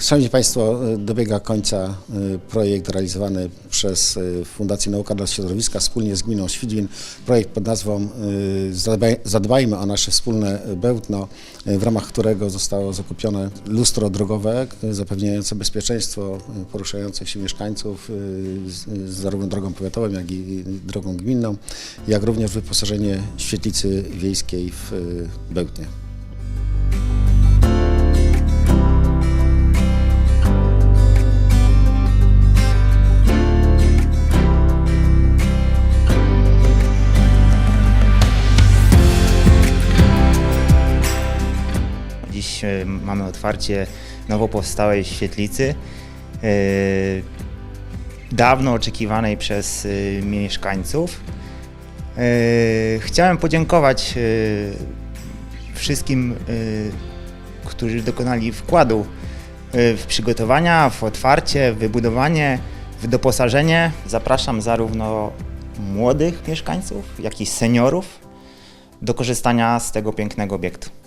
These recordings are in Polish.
Szanowni Państwo, dobiega końca y, projekt realizowany przez y, Fundację Nauka dla Środowiska wspólnie z Gminą Świdwin. Projekt pod nazwą y, Zadbaj- Zadbajmy o nasze wspólne bełtno, y, w ramach którego zostało zakupione lustro drogowe y, zapewniające bezpieczeństwo y, poruszających się mieszkańców y, zarówno drogą powiatową, jak i drogą gminną, jak również wyposażenie świetlicy wiejskiej w y, bełtnie. Mamy otwarcie nowo powstałej świetlicy, e, dawno oczekiwanej przez e, mieszkańców. E, Chciałem podziękować wszystkim, którzy dokonali wkładu w przygotowania, w otwarcie, w wybudowanie, w doposażenie. Zapraszam zarówno młodych mieszkańców, jak i seniorów do korzystania z tego pięknego obiektu.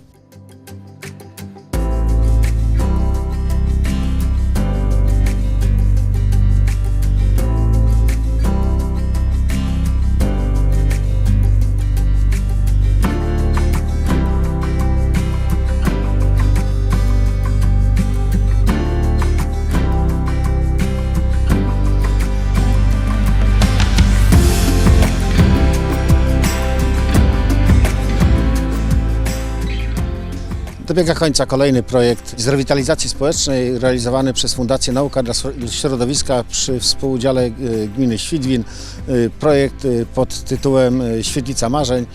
Dobiega końca kolejny projekt z rewitalizacji społecznej realizowany przez Fundację Nauka dla Środowiska przy współudziale y, gminy Świdwin. Y, Projekt y, pod tytułem Świetlica Marzeń.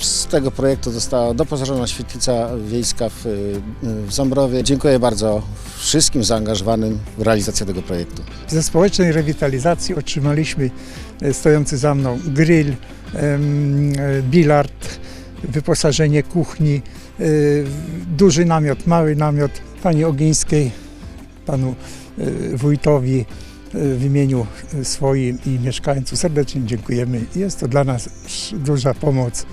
Z tego projektu została doposażona świetlica wiejska w, w. Dziękuję bardzo wszystkim zaangażowanym w realizację tego projektu. Ze społecznej rewitalizacji otrzymaliśmy stojący za mną grill, bilard, wyposażenie kuchni, duży namiot, mały namiot. Pani Ogińskiej, panu e, wójtowi e, w imieniu swoim i mieszkańców serdecznie dziękujemy. Jest to dla nas duża pomoc.